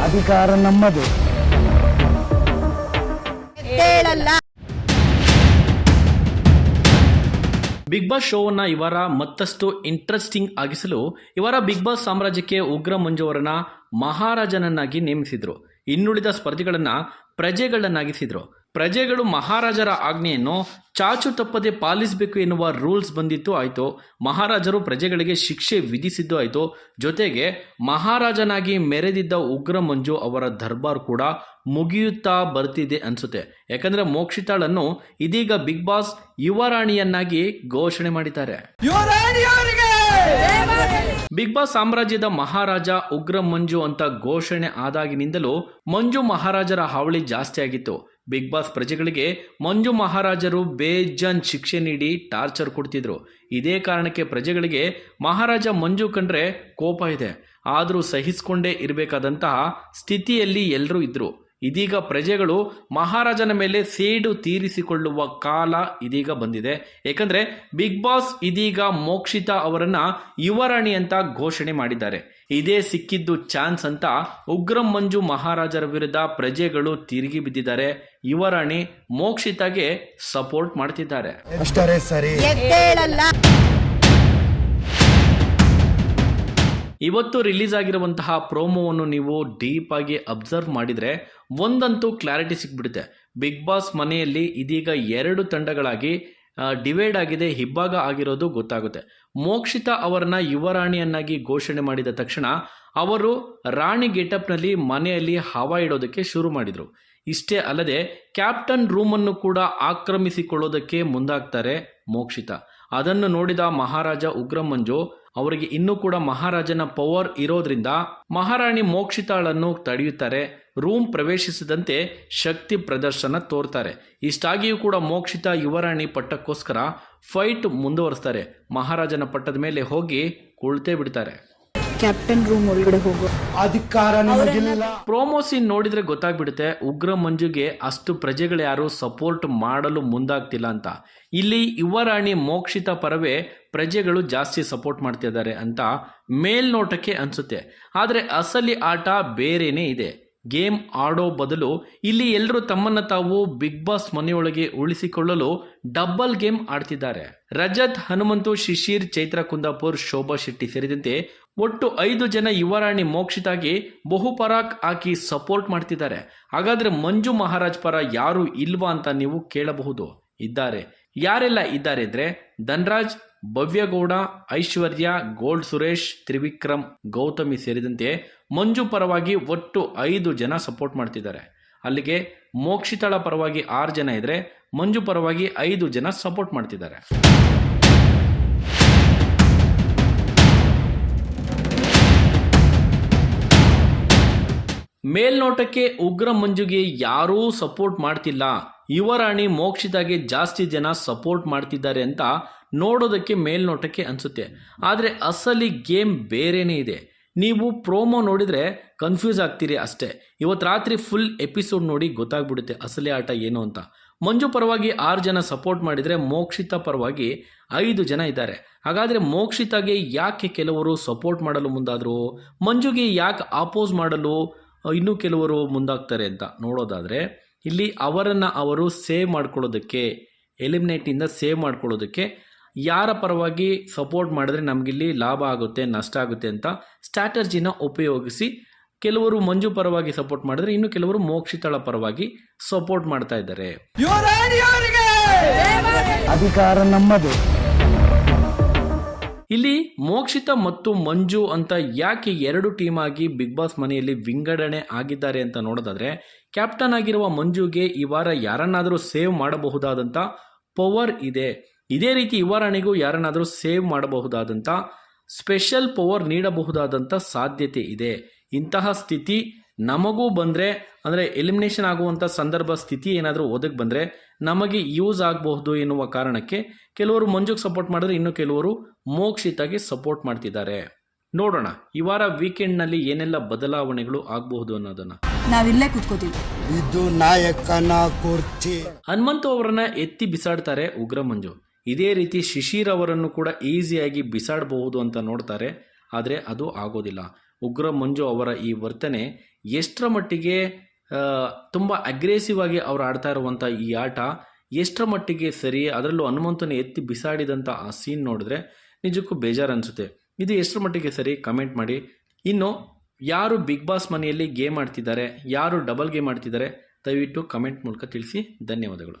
ಅಧಿಕಾರ ನಮ್ಮದು. Big boss ಶೋವನ್ನ ಇವರ ಮತ್ತಷ್ಟು ಇಂಟ್ರೆಸ್ಟಿಂಗ್ ಆಗಿಸಲು ಇವರ ಬಿಗ್ ಬಾಸ್ ಸಾಮ್ರಾಜ್ಯಕ್ಕೆ ಉಗ್ರ ಮಂಜು ಅವರನ್ನ ಮಹಾರಾಜನನ್ನಾಗಿ ನೇಮಿಸಿದ್ರು. ಇನ್ನುಳಿದ ಸ್ಪರ್ಧಿಗಳನ್ನ ಪ್ರಜೆಗಳನ್ನಾಗಿಸಿದ್ರು. ಪ್ರಜೆಗಳು ಮಹಾರಾಜರ ಆಜ್ಞೆಯನ್ನು ಚಾಚು ತಪ್ಪದೆ ಪಾಲಿಸಬೇಕು ಎನ್ನುವ ರೂಲ್ಸ್ ಬಂದಿತ್ತು ಆಯಿತು. ಮಹಾರಾಜರು ಪ್ರಜೆಗಳಿಗೆ ಶಿಕ್ಷೆ ವಿಧಿಸಿದ್ದು ಆಯಿತು. ಜೊತೆಗೆ ಮಹಾರಾಜನಾಗಿ ಮೆರೆದಿದ್ದ ಉಗ್ರ ಮಂಜು ಅವರ ದರ್ಬಾರ್ ಕೂಡ ಮುಗಿಯುತ್ತಾ ಬರ್ತಿದೆ ಅನ್ಸುತ್ತೆ. ಯಾಕಂದ್ರೆ ಮೋಕ್ಷಿತಾಳನ್ನು ಇದೀಗ ಬಿಗ್ ಬಾಸ್ ಯುವರಾಣಿಯನ್ನಾಗಿ ಘೋಷಣೆ ಮಾಡಿದ್ದಾರೆ. ಬಿಗ್ ಬಾಸ್ ಸಾಮ್ರಾಜ್ಯದ ಮಹಾರಾಜ ಉಗ್ರ ಮಂಜು ಅಂತ ಘೋಷಣೆ ಆದಾಗಿನಿಂದಲೂ ಮಂಜು ಮಹಾರಾಜರ ಹಾವಳಿ ಜಾಸ್ತಿ ಆಗಿತ್ತು. ಬಿಗ್ ಬಾಸ್ ಪ್ರಜೆಗಳಿಗೆ ಮಂಜು ಮಹಾರಾಜರು ಬೇಜಾನ್ ಶಿಕ್ಷೆ ನೀಡಿ ಟಾರ್ಚರ್ ಕೊಡ್ತಿದ್ರು. ಇದೇ ಕಾರಣಕ್ಕೆ ಪ್ರಜೆಗಳಿಗೆ ಮಹಾರಾಜ ಮಂಜು ಕಂಡ್ರೆ ಕೋಪ ಇದೆ. ಆದರೂ ಸಹಿಸಿಕೊಂಡೇ ಇರಬೇಕಾದಂತಹ ಸ್ಥಿತಿಯಲ್ಲಿ ಎಲ್ಲರೂ ಇದ್ರು. ಇದೀಗ ಪ್ರಜೆಗಳು ಮಹಾರಾಜನ ಮೇಲೆ ಸೇಡು ತೀರಿಸಿಕೊಳ್ಳುವ ಕಾಲ ಇದೀಗ ಬಂದಿದೆ. ಏಕೆಂದರೆ ಬಿಗ್ ಬಾಸ್ ಇದೀಗ ಮೋಕ್ಷಿತಾ ಅವರನ್ನ ಯುವರಾಣಿ ಅಂತ ಘೋಷಣೆ ಮಾಡಿದ್ದಾರೆ. ಇದೇ ಸಿಕ್ಕಿದ್ದು ಚಾನ್ಸ್ ಅಂತ ಉಗ್ರಂ ಮಂಜು ಮಹಾರಾಜರ ವಿರುದ್ಧ ಪ್ರಜೆಗಳು ತಿರುಗಿ ಬಿದ್ದಿದ್ದಾರೆ. ಯುವರಾಣಿ ಮೋಕ್ಷಿತಾಗೆ ಸಪೋರ್ಟ್ ಮಾಡ್ತಿದ್ದಾರೆ. ಇವತ್ತು ರಿಲೀಸ್ ಆಗಿರುವಂತಹ ಪ್ರೋಮೋವನ್ನು ನೀವು ಡೀಪ್ ಆಗಿ ಅಬ್ಸರ್ವ್ ಮಾಡಿದ್ರೆ ಒಂದಂತೂ ಕ್ಲಾರಿಟಿ ಸಿಕ್ಬಿಡುತ್ತೆ ಬಿಗ್ ಬಾಸ್ ಮನೆಯಲ್ಲಿ ಇದೀಗ ಎರಡು ತಂಡಗಳಾಗಿ ಡಿವೈಡ್ ಆಗಿದೆ, ಹಿಬ್ಬಾಗ ಆಗಿರೋದು ಗೊತ್ತಾಗುತ್ತೆ. ಮೋಕ್ಷಿತಾ ಅವರನ್ನ ಯುವರಾಣಿಯನ್ನಾಗಿ ಘೋಷಣೆ ಮಾಡಿದ ತಕ್ಷಣ ಅವರು ರಾಣಿ ಗೆಟಪ್ನಲ್ಲಿ ಮನೆಯಲ್ಲಿ ಹವಾ ಇಡೋದಕ್ಕೆ ಶುರು ಮಾಡಿದರು. ಇಷ್ಟೇ ಅಲ್ಲದೆ, ಕ್ಯಾಪ್ಟನ್ ರೂಮನ್ನು ಕೂಡ ಆಕ್ರಮಿಸಿಕೊಳ್ಳೋದಕ್ಕೆ ಮುಂದಾಗ್ತಾರೆ ಮೋಕ್ಷಿತಾ. ಅದನ್ನು ನೋಡಿದ ಮಹಾರಾಜ ಉಗ್ರಮಂಜು, ಅವರಿಗೆ ಇನ್ನೂ ಕೂಡ ಮಹಾರಾಜನ ಪವರ್ ಇರೋದ್ರಿಂದ ಮಹಾರಾಣಿ ಮೋಕ್ಷಿತಾಳನ್ನು ತಡೆಯುತ್ತಾರೆ ರೂಮ್ ಪ್ರವೇಶಿಸಿದಂತೆ ಶಕ್ತಿ ಪ್ರದರ್ಶನ ತೋರ್ತಾರೆ. ಇಷ್ಟಾಗಿಯೂ ಕೂಡ ಮೋಕ್ಷಿತ ಯುವರಾಣಿ ಪಟ್ಟಕ್ಕೋಸ್ಕರ ಫೈಟ್ ಮುಂದುವರಿಸ್ತಾರೆ. ಮಹಾರಾಜನ ಪಟ್ಟದ ಮೇಲೆ ಹೋಗಿ ಕುಳಿತೇ ಬಿಡ್ತಾರೆ. ಕ್ಯಾಪ್ಟನ್ ರೂಮ್ ಒಳಗಡೆ ಹೋಗೋ. ಅಧಿಕಾರ ನಿಮಗಿಲ್ಲ. ಪ್ರೋಮೋ ಸೀನ್ ನೋಡಿದ್ರೆ ಗೊತ್ತಾಗ್ಬಿಡುತ್ತೆ ಉಗ್ರ ಮಂಜುಗೆ ಅಷ್ಟು ಪ್ರಜೆಗಳು ಯಾರು ಸಪೋರ್ಟ್ ಮಾಡಲು ಮುಂದಾಗ್ತಿಲ್ಲ ಅಂತ. ಇಲ್ಲಿ ಯುವರಾಣಿ ಮೋಕ್ಷಿತ ಪರವೇ ಪ್ರಜೆಗಳು ಜಾಸ್ತಿ ಸಪೋರ್ಟ್ ಮಾಡ್ತಿದ್ದಾರೆ ಅಂತ ಮೇಲ್ನೋಟಕ್ಕೆ ಅನ್ಸುತ್ತೆ. ಆದರೆ ಅಸಲಿ ಆಟ ಬೇರೇನೇ ಇದೆ. ಗೇಮ್ ಆಡೋ ಬದಲು ಇಲ್ಲಿ ಎಲ್ಲರೂ ತಮ್ಮನ್ನ ತಾವು ಬಿಗ್ ಬಾಸ್ ಮನೆಯೊಳಗೆ ಉಳಿಸಿಕೊಳ್ಳಲು ಡಬ್ಬಲ್ ಗೇಮ್ ಆಡ್ತಿದ್ದಾರೆ. ರಜತ್, ಹನುಮಂತು, ಶಿಶಿರ್, ಚೈತ್ರ, ಕುಂದಾಪುರ್, ಶೋಭಾ ಶೆಟ್ಟಿ ಸೇರಿದಂತೆ ಒಟ್ಟು ಐದು ಜನ ಯುವರಾಣಿ ಮೋಕ್ಷಿತಾಗಿ ಬಹುಪರಾಕ್ ಹಾಕಿ ಸಪೋರ್ಟ್ ಮಾಡ್ತಿದ್ದಾರೆ. ಹಾಗಾದ್ರೆ ಮಂಜು ಮಹಾರಾಜ್ ಪರ ಯಾರು ಇಲ್ವಾ ಅಂತ ನೀವು ಕೇಳಬಹುದು. ಇದ್ದಾರೆ. ಯಾರೆಲ್ಲ ಇದ್ದಾರೆ ಅಂದ್ರೆ ಧನ್ರಾಜ್ ಭವ್ಯಗೌಡ, ಐಶ್ವರ್ಯ ಗೋಲ್ಡ್ ಸುರೇಶ್, ತ್ರಿವಿಕ್ರಮ್, ಗೌತಮಿ ಸೇರಿದಂತೆ ಮಂಜು ಪರವಾಗಿ ಒಟ್ಟು ಐದು ಜನ ಸಪೋರ್ಟ್ ಮಾಡ್ತಿದ್ದಾರೆ. ಅಲ್ಲಿಗೆ ಮೋಕ್ಷಿತಳ ಪರವಾಗಿ ಆರು ಜನ ಇದ್ರೆ ಮಂಜು ಪರವಾಗಿ ಐದು ಜನ ಸಪೋರ್ಟ್ ಮಾಡ್ತಿದ್ದಾರೆ. ಮೇಲ್ನೋಟಕ್ಕೆ ಉಗ್ರ ಮಂಜುಗೆ ಯಾರೂ ಸಪೋರ್ಟ್ ಮಾಡ್ತಿಲ್ಲ. ಯುವರಾಣಿ ಮೋಕ್ಷಿತಾಗೆ ಜಾಸ್ತಿ ಜನ ಸಪೋರ್ಟ್ ಮಾಡ್ತಿದ್ದಾರೆ ಅಂತ ನೋಡೋದಕ್ಕೆ ಮೇಲ್ನೋಟಕ್ಕೆ ಅನಿಸುತ್ತೆ. ಆದರೆ ಅಸಲಿ ಗೇಮ್ ಬೇರೆಯೇ ಇದೆ. ನೀವು ಪ್ರೋಮೋ ನೋಡಿದರೆ ಕನ್ಫ್ಯೂಸ್ ಆಗ್ತೀರಿ ಅಷ್ಟೇ. ಇವತ್ತು ರಾತ್ರಿ ಫುಲ್ ಎಪಿಸೋಡ್ ನೋಡಿ ಗೊತ್ತಾಗ್ಬಿಡುತ್ತೆ ಅಸಲಿ ಆಟ ಏನು ಅಂತ. ಮಂಜು ಪರವಾಗಿ ಆರು ಜನ ಸಪೋರ್ಟ್ ಮಾಡಿದರೆ ಮೋಕ್ಷಿತ ಪರವಾಗಿ ಐದು ಜನ ಇದ್ದಾರೆ. ಹಾಗಾದರೆ ಮೋಕ್ಷಿತಾಗೆ ಯಾಕೆ ಕೆಲವರು ಸಪೋರ್ಟ್ ಮಾಡಲು ಮುಂದಾದರು? ಮಂಜುಗೆ ಯಾಕೆ ಆಪೋಸ್ ಮಾಡಲು ಇನ್ನೂ ಕೆಲವರು ಮುಂದಾಗ್ತಾರೆ ಅಂತ ನೋಡೋದಾದರೆ, ಇಲ್ಲಿ ಅವರನ್ನು ಅವರು ಸೇವ್ ಮಾಡ್ಕೊಳ್ಳೋದಕ್ಕೆ ಎಲಿಮಿನೇಟಿಂದ ಸೇವ್ ಮಾಡ್ಕೊಳ್ಳೋದಕ್ಕೆ ಯಾರ ಪರವಾಗಿ ಸಪೋರ್ಟ್ ಮಾಡಿದ್ರೆ ನಮಗಿಲ್ಲಿ ಲಾಭ ಆಗುತ್ತೆ ನಷ್ಟ ಆಗುತ್ತೆ ಅಂತ ಸ್ಟ್ರಾಟರ್ಜಿನ ಉಪಯೋಗಿಸಿ ಕೆಲವರು ಮಂಜು ಪರವಾಗಿ ಸಪೋರ್ಟ್ ಮಾಡಿದ್ರೆ ಇನ್ನು ಕೆಲವರು ಮೋಕ್ಷಿತಳ ಪರವಾಗಿ ಸಪೋರ್ಟ್ ಮಾಡ್ತಾ ಇದ್ದಾರೆ. ಅಧಿಕಾರ ನಮ್ಮದು. ಇಲ್ಲಿ ಮೋಕ್ಷಿತ ಮತ್ತು ಮಂಜು ಅಂತ ಯಾಕೆ ಎರಡು ಟೀಮ್ ಆಗಿ ಬಿಗ್ ಬಾಸ್ ಮನೆಯಲ್ಲಿ ವಿಂಗಡಣೆ ಆಗಿದ್ದಾರೆ ಅಂತ ನೋಡೋದಾದ್ರೆ ಕ್ಯಾಪ್ಟನ್ ಆಗಿರುವ ಮಂಜುಗೆ ಈ ವಾರ ಯಾರನ್ನಾದರೂ ಸೇವ್ ಮಾಡಬಹುದಾದಂಥ ಪವರ್ ಇದೆ. ಇದೇ ರೀತಿ ಯುವರಾಣಿಗೂ ಯಾರನ್ನಾದರೂ ಸೇವ್ ಮಾಡಬಹುದಾದಂಥ ಸ್ಪೆಷಲ್ ಪವರ್ ನೀಡಬಹುದಾದಂಥ ಸಾಧ್ಯತೆ ಇದೆ. ಇಂತಹ ಸ್ಥಿತಿ ನಮಗೂ ಬಂದರೆ ಅಂದರೆ ಎಲಿಮಿನೇಷನ್ ಆಗುವಂಥ ಸಂದರ್ಭ ಸ್ಥಿತಿ ಏನಾದರೂ ಒದಗಿ ಬಂದರೆ ನಮಗೆ ಯೂಸ್ ಆಗಬಹುದು ಎನ್ನುವ ಕಾರಣಕ್ಕೆ ಕೆಲವರು ಮಂಜುಗೆ ಸಪೋರ್ಟ್ ಮಾಡಿದ್ರೆ ಇನ್ನು ಕೆಲವರು ಮೋಕ್ಷಿತಾಗಿ ಸಪೋರ್ಟ್ ಮಾಡ್ತಿದ್ದಾರೆ. ನೋಡೋಣ ಈ ವಾರ ವೀಕೆಂಡ್ನಲ್ಲಿ ಏನೆಲ್ಲ ಬದಲಾವಣೆಗಳು ಆಗಬಹುದು ಅನ್ನೋದನ್ನ. ನಾವಿಲ್ಲೇ ಕುತ್ಕೋತೀವಿ. ಇದು ನಾಯಕನ ಕುರ್ಚಿ. ಹನುಮಂತು ಅವರನ್ನ ಎತ್ತಿ ಬಿಸಾಡ್ತಾರೆ ಉಗ್ರ ಮಂಜು. ಇದೇ ರೀತಿ ಶಿಶಿರ್ ಅವರನ್ನು ಕೂಡ ಈಸಿಯಾಗಿ ಬಿಸಾಡಬಹುದು ಅಂತ ನೋಡ್ತಾರೆ. ಆದರೆ ಅದು ಆಗೋದಿಲ್ಲ. ಉಗ್ರ ಮಂಜು ಅವರ ಈ ವರ್ತನೆ ಎಷ್ಟರ ಮಟ್ಟಿಗೆ ತುಂಬ ಅಗ್ರೆಸಿವ್ ಆಗಿ ಅವ್ರು ಆಡ್ತಾ ಇರುವಂಥ ಈ ಆಟ ಎಷ್ಟರ ಮಟ್ಟಿಗೆ ಸರಿ, ಅದರಲ್ಲೂ ಹನುಮಂತನ ಎತ್ತಿ ಬಿಸಾಡಿದಂಥ ಆ ಸೀನ್ ನೋಡಿದ್ರೆ ನಿಜಕ್ಕೂ ಬೇಜಾರು ಅನಿಸುತ್ತೆ ಇದು ಎಷ್ಟರ ಮಟ್ಟಿಗೆ ಸರಿ ಕಮೆಂಟ್ ಮಾಡಿ. ಇನ್ನು ಯಾರು ಬಿಗ್ ಬಾಸ್ ಮನೆಯಲ್ಲಿ ಗೇಮ್ ಆಡ್ತಿದ್ದಾರೆ, ಯಾರು ಡಬಲ್ ಗೇಮ್ ಆಡ್ತಿದ್ದಾರೆ, ದಯವಿಟ್ಟು ಕಮೆಂಟ್ ಮೂಲಕ ತಿಳಿಸಿ. ಧನ್ಯವಾದಗಳು.